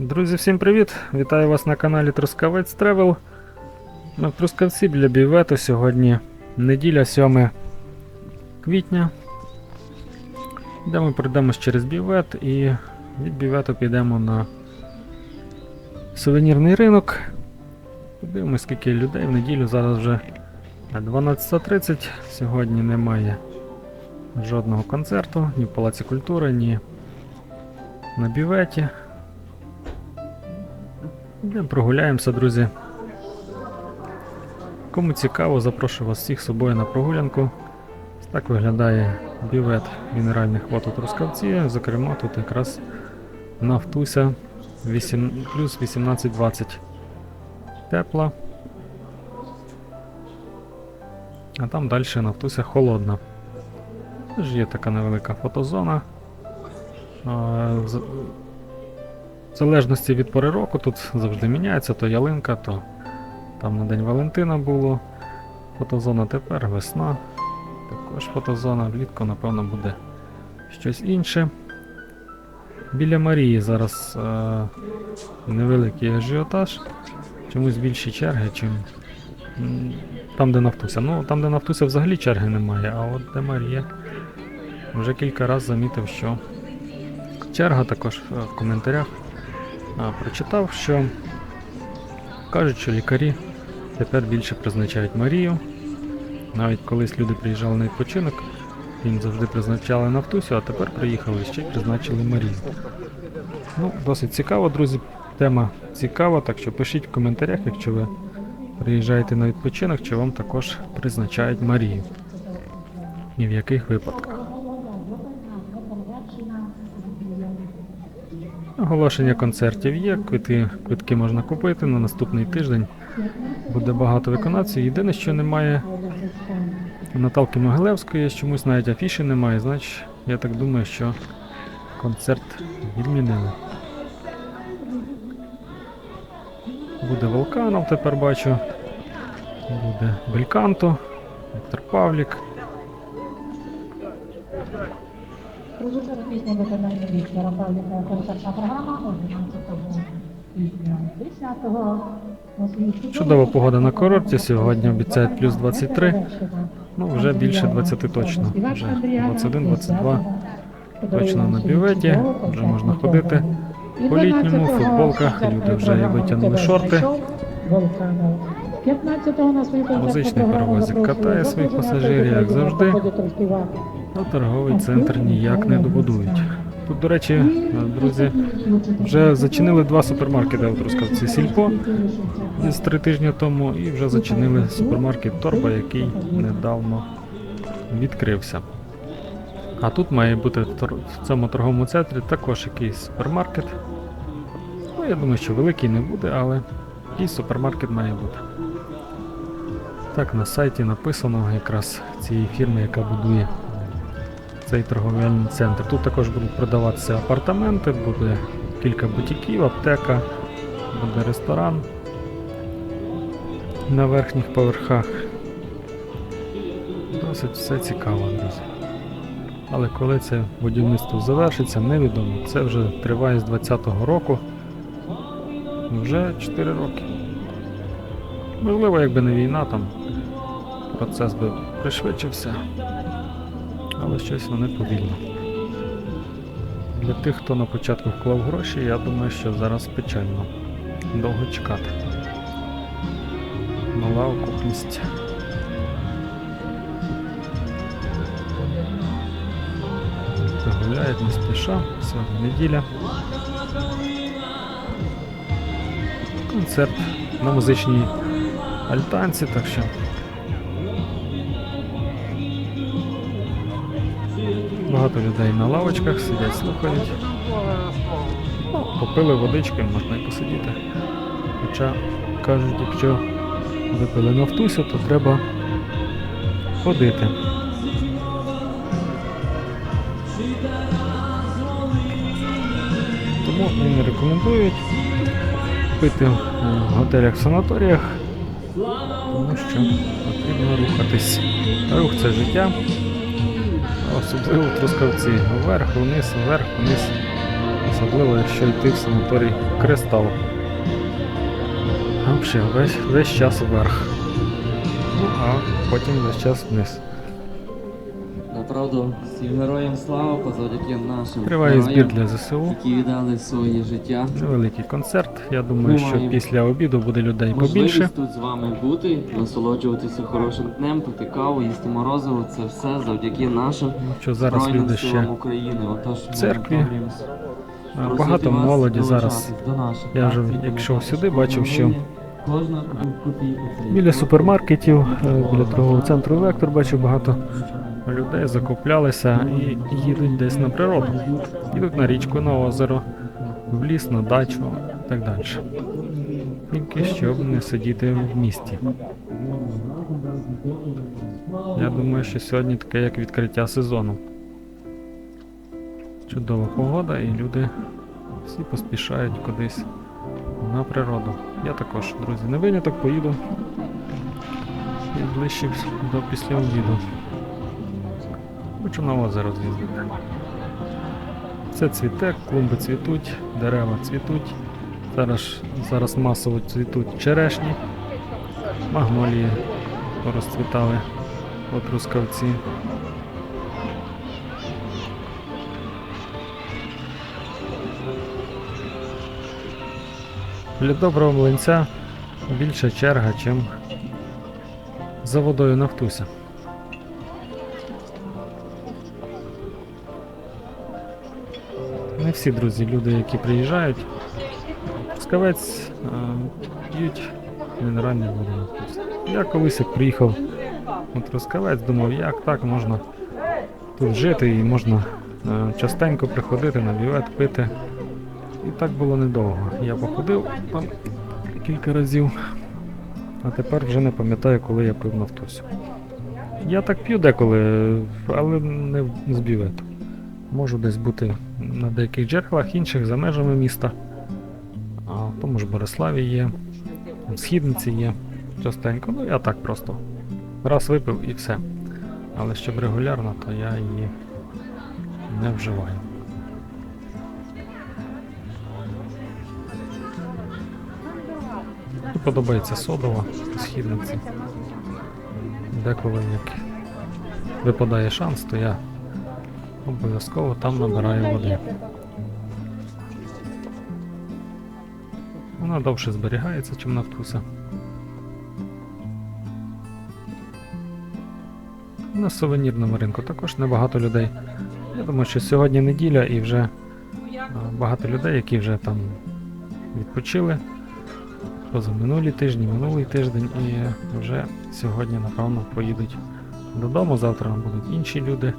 Друзі, всім привіт! Вітаю вас на каналі Трускавець Тревел. Ми в Трускавці біля Бівету сьогодні неділя 7 квітня. Де ми пройдемось через Бівет і від Бівету підемо на сувенірний ринок. Подивимось, скільки людей в неділю зараз вже 12.30. Сьогодні немає жодного концерту ні в Палаці культури, ні на Біветі. Йдемо прогуляємося, друзі. Кому цікаво, запрошую вас всіх з собою на прогулянку. Так виглядає бівет мінеральних вод у Трускавці. Зокрема, тут якраз нафтуся 8, плюс 18-20 тепла. А там далі нафтуся холодна. Теж є така невелика фотозона. В залежності від пори року тут завжди міняється, то ялинка, то там на День Валентина було фотозона, тепер весна. Також фотозона, влітку, напевно, буде щось інше. Біля Марії зараз е, невеликий ажіотаж, чомусь більші черги, чим там, де Нафтуся. Ну, там, де Нафтуся, взагалі черги немає, а от де Марія. Вже кілька разів замітив, що черга також в коментарях прочитав, що кажуть, що лікарі тепер більше призначають Марію. Навіть колись люди приїжджали на відпочинок, їм завжди призначали Нафтусю, а тепер приїхали ще й призначили Марію. Ну, досить цікаво, друзі. Тема цікава, так що пишіть в коментарях, якщо ви приїжджаєте на відпочинок, чи вам також призначають Марію. І в яких випадках. Оголошення концертів є, квитки, квитки можна купити на наступний тиждень. Буде багато виконавців. Єдине, що немає Наталки Могилевської, чомусь навіть афіші немає, значить, я так думаю, що концерт відмінили. Буде Волканов, тепер бачу. Буде Бельканто, Віктор Павлік. Прозвучала пісня виконання Віктора Павліка, концертна програма 11 квітня 10-го. Чудова погода на курорті. Сьогодні обіцяють плюс 23. Ну, вже більше 20 точно. Вже 21-22 точно на бюветі. Вже можна ходити. По літньому, в футболках, люди вже і витягнули шорти. 15-го на свою концертну Музичний паровозик катає своїх пасажирів, як завжди. А торговий центр ніяк не добудують. Тут, до речі, друзі, вже зачинили два супермаркети у Трускавці Сільпо десь три тижні тому, і вже зачинили супермаркет Торба, який недавно відкрився. А тут має бути в цьому торговому центрі також якийсь супермаркет. Ну, я думаю, що великий не буде, але якийсь супермаркет має бути. Так, на сайті написано якраз цієї фірми, яка будує цей торговельний центр. Тут також будуть продаватися апартаменти, буде кілька бутіків, аптека, буде ресторан на верхніх поверхах. Досить все цікаво, друзі. Але коли це будівництво завершиться, невідомо. Це вже триває з 20-го року. Вже 4 роки. Можливо, якби не війна, там процес би пришвидшився. Але щось вони повільно. Для тих, хто на початку вклав гроші, я думаю, що зараз печально. Довго чекати. Мала окупність. Гуляють не спіша, сьогодні неділя. Концерт на музичній альтанці, так що Багато людей на лавочках сидять, слухають. Ну, Попили водички, можна і посидіти. Хоча кажуть, якщо випили нафтусю, то треба ходити. Тому і не рекомендують пити в готелях, санаторіях, тому що потрібно рухатись. Рух це життя. Особливо трускавці. Вверх, вниз, вверх, вниз. Особливо, якщо йти в санаторій Кристал. Взагалі, весь, весь час вверх. Ну, а потім весь час вниз. Направду, всім героям слава, завдяки нашим Триває збір для ЗСУ. які віддали своє життя. Невеликий концерт. Я думаю, Ми що після обіду буде людей побільше. Тут з вами бути, насолоджуватися хорошим днем, пити каву, їсти морозиво. Це все завдяки нашим Що зараз люди ще України. Отож, ми церкві. багато молоді зараз. Я вже акцій, як тому йшов що сюди, бачив, що це Біля супермаркетів, е, біля торгового центру Вектор бачив багато людей закуплялися і їдуть десь на природу. Їдуть на річку, на озеро, в ліс, на дачу і так далі. Тільки щоб не сидіти в місті. Я думаю, що сьогодні таке як відкриття сезону. Чудова погода і люди всі поспішають кудись на природу. Я також, друзі, не виняток, поїду і ближче до після обіду. Хочу на озеро з'їздити. Все цвіте, клумби цвітуть, дерева цвітуть. Зараз, зараз масово цвітуть черешні, магнолії порозцвітали от рускавці. Для доброго млинця більша черга, чим за водою Нафтуся. Не всі друзі, люди, які приїжджають, Трускавець е, п'ють мінеральну воду Я колись як приїхав у Трускавець, думав, як так можна тут жити і можна частенько приходити на бювет пити. І так було недовго. Я походив там кілька разів, а тепер вже не пам'ятаю, коли я пив нафтусю. Я так п'ю деколи, але не з бювету. Можу десь бути на деяких джерелах, інших за межами міста. А в тому ж Бориславі є, в Східниці є частенько. Ну я так просто. Раз випив і все. Але щоб регулярно, то я її не вживаю. Мені подобається содова східниці. Деколи як випадає шанс, то я обов'язково там набираю води. Вона довше зберігається, чим нафтуса. На сувенірному ринку також небагато людей. Я думаю, що сьогодні неділя і вже багато людей, які вже там відпочили позаминулі тижні, минулий тиждень і вже сьогодні, напевно, поїдуть додому. Завтра будуть інші люди.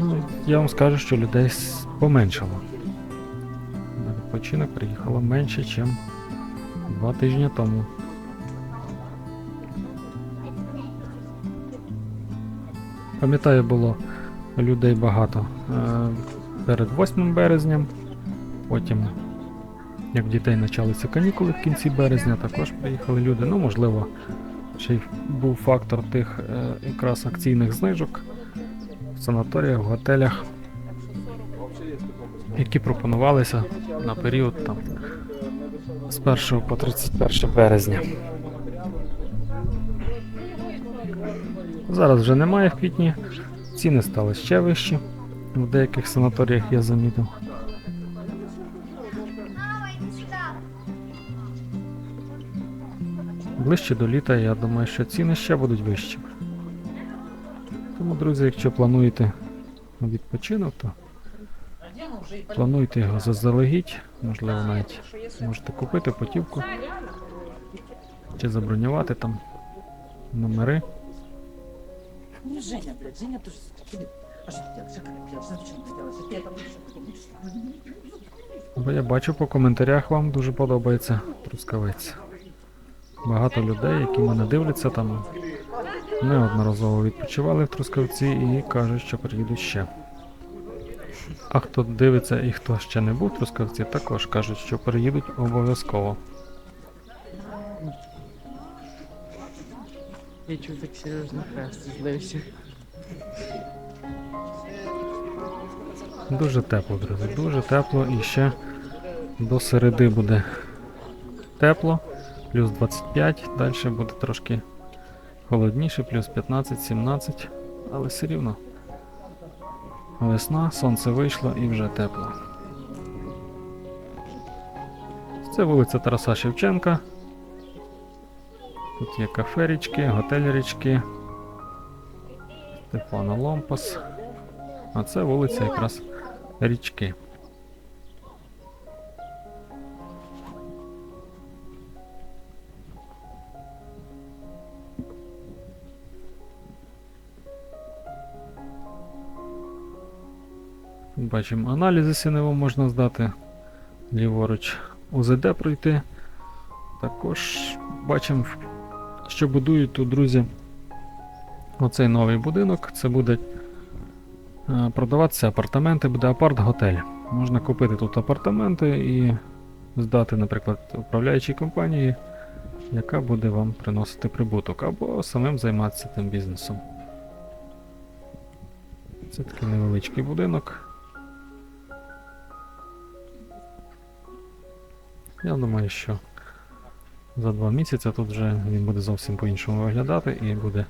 Ну, я вам скажу, що людей поменшало. На відпочинок приїхало менше, ніж два тижні тому. Пам'ятаю, було людей багато е, перед 8 березням, потім як дітей почалися канікули в кінці березня, також приїхали люди. Ну, можливо, ще й був фактор тих е, якраз акційних знижок в санаторіях, в готелях, які пропонувалися на період там з 1 по 31 березня. Зараз вже немає в квітні, ціни стали ще вищі. В деяких санаторіях я замітив. Ближче до літа, я думаю, що ціни ще будуть вищі Тому, друзі, якщо плануєте відпочинок, то плануйте його заздалегідь, можливо, навіть можете купити путівку чи забронювати там номери. Ну, Женя, блядь, Женя тоже... А что ты делаешь? Закрой, блядь, зачем ты делаешь? Ты это будешь Бо я бачу по коментарях вам дуже подобається Трускавець. Багато людей, які мене дивляться там, неодноразово відпочивали в Трускавці і кажуть, що приїдуть ще. А хто дивиться і хто ще не був в Трускавці, також кажуть, що приїдуть обов'язково. Я чую так серьезно, кажется, зловещий. Дуже тепло, друзі, дуже тепло і ще до середи буде тепло, плюс 25, далі буде трошки холодніше, плюс 15-17, але все рівно. Весна, сонце вийшло і вже тепло. Це вулиця Тараса Шевченка. Тут є кафе річки, готель річки, Стефана Ломпас. А це вулиця якраз річки. Бачимо аналізи СНВ можна здати. Ліворуч УЗД пройти. Також бачимо, що будують тут, друзі. Оцей новий будинок. Це буде е, продаватися апартаменти, буде апарт-готель. Можна купити тут апартаменти і здати, наприклад, управляючій компанії, яка буде вам приносити прибуток, або самим займатися тим бізнесом. Це такий невеличкий будинок. Я думаю, що за два місяці тут вже він буде зовсім по-іншому виглядати і буде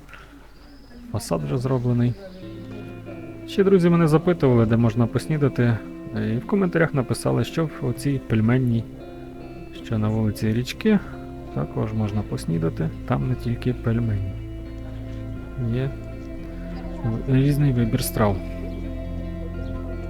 фасад вже зроблений. Ще друзі мене запитували, де можна поснідати. І в коментарях написали, що в оцій пельменній, що на вулиці Річки, також можна поснідати. Там не тільки пельмені. Є різний вибір страв.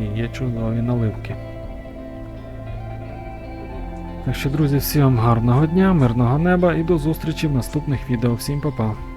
І є чудові наливки. Так що, друзі, всім гарного дня, мирного неба і до зустрічі в наступних відео. Всім па-па!